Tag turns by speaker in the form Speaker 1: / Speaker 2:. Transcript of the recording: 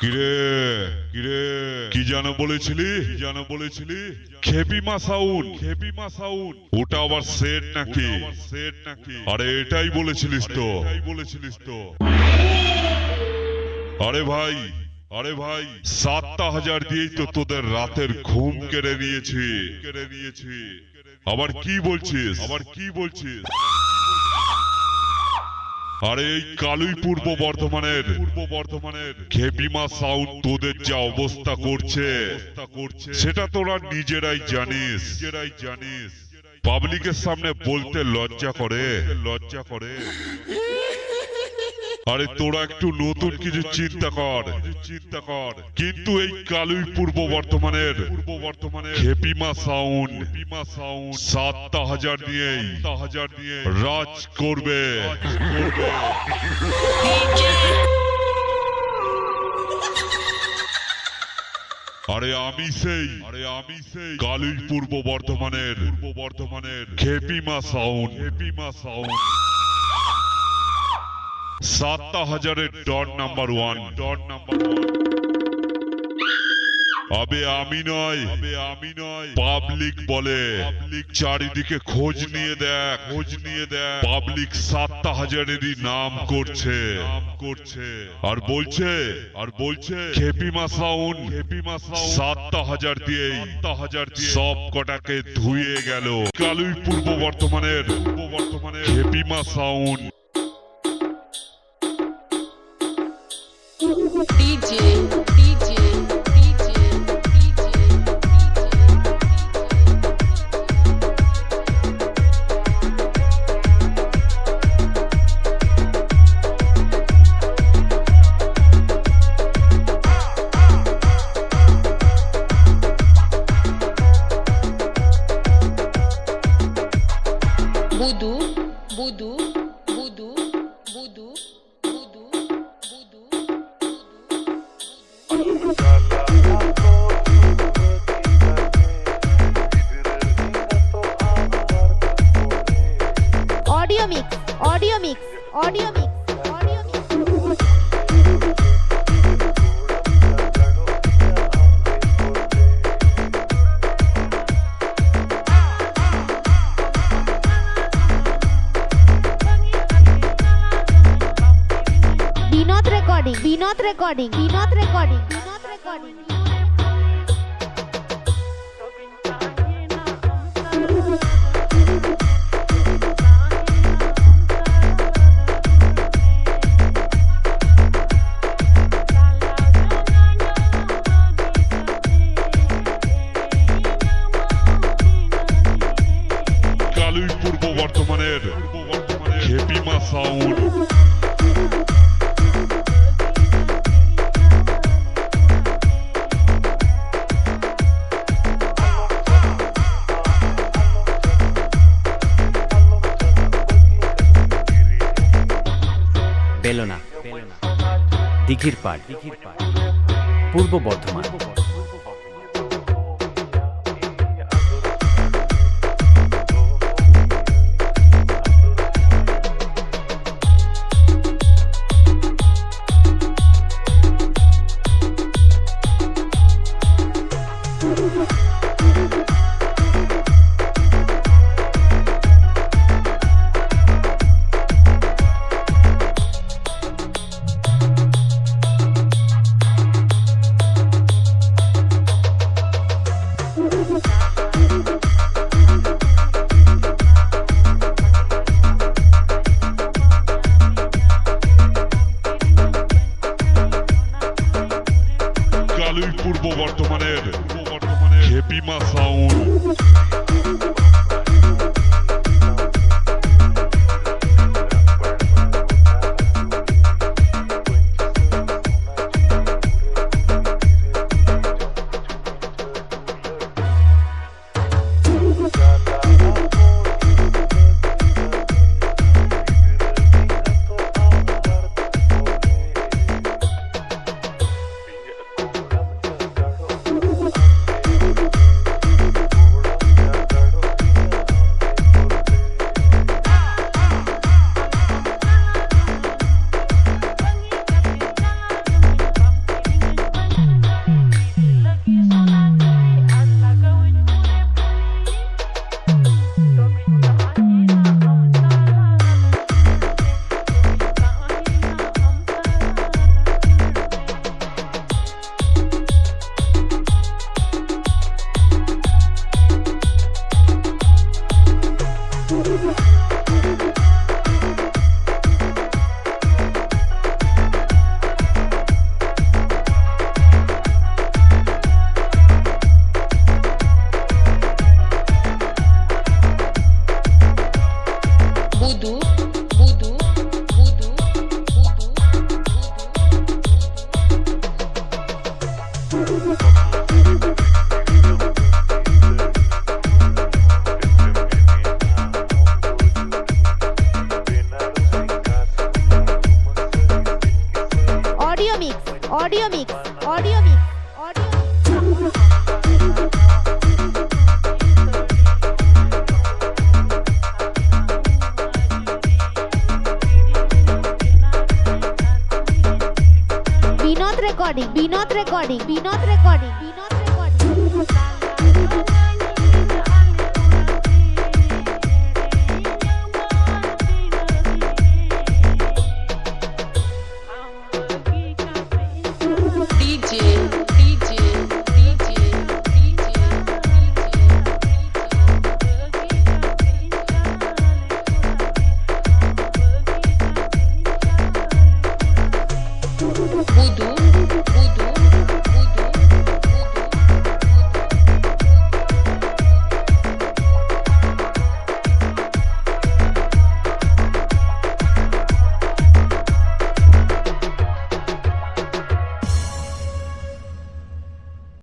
Speaker 1: কিরে কিরে? কি জানো বলেছিলি? কি জানো বলেছিলি খেপি মাসাউন খেপি মাসাউন। ওটা আবার সেট নাকি? সেট নাকি? আরে এটাই বলেছিলিস তো। এটাই বলেছিলিস তো। আরে ভাই আরে ভাই সাতটা হাজার দিয়েই তো তোদের রাতের ঘুম কেড়ে নিয়েছি। কেড়ে নিয়েছি। আবার কি বলছিস? আবার কি বলছিস? আরে এই কালুই পূর্ব বর্ধমানের। পূর্ব বর্ধমানের খেপিমা সাউন্ড তোদের যা অবস্থা করছে, সেটা তোরা নিজেরাই জানিস। নিজেরাই জানিস পাবলিকের সামনে বলতে লজ্জা করে লজ্জা করে। আরে তোরা একটু নতুন কিছু চিন্তা কর। চিন্তা কর কিন্তু এই কালুই পূর্ব বর্ধমানের পূর্ব বর্ধমানের খেপিমা সাউন্ড খেপিমা সাউন্ড সাতটা হাজার নিয়েই হাজার নিয়ে রাজ করবে। আরে আমি সেই আরে আমি সেই কালুই পূর্ব বর্ধমানের পূর্ব বর্ধমানের খেপিমা সাউন্ড খেপিমা সাউন্ড হাজারের dot number one dot number one আমি নয় আবে আমি নয় পাবলিক বলে। পাবলিক চারিদিকে খোঁজ নিয়ে দেখ। খোঁজ নিয়ে দেখ পাবলিক সাতটা হাজারেরই নাম করছে। নাম করছে আর বলছে আর বলছে খেপিমা সাউন্ড খেপিমা সাউন্ড সাতটা হাজার দিয়েই সাতটা হাজার দিয়ে সব কটাকে ধুয়ে গেল। কালুই পূর্ব বর্তমানের পূর্ব বর্তমানের। Khepima sound
Speaker 2: Budu, Budu,
Speaker 3: audio mix audio mix audio mix audio mix Binod recording Binod recording Binod recording Binod recording
Speaker 1: পূর্ব বর্তমানের খেপিমা সাউন্ড
Speaker 4: বেলনা দিঘির পাড় Purba Bardhaman.
Speaker 3: Música recording Binod recording Binod recording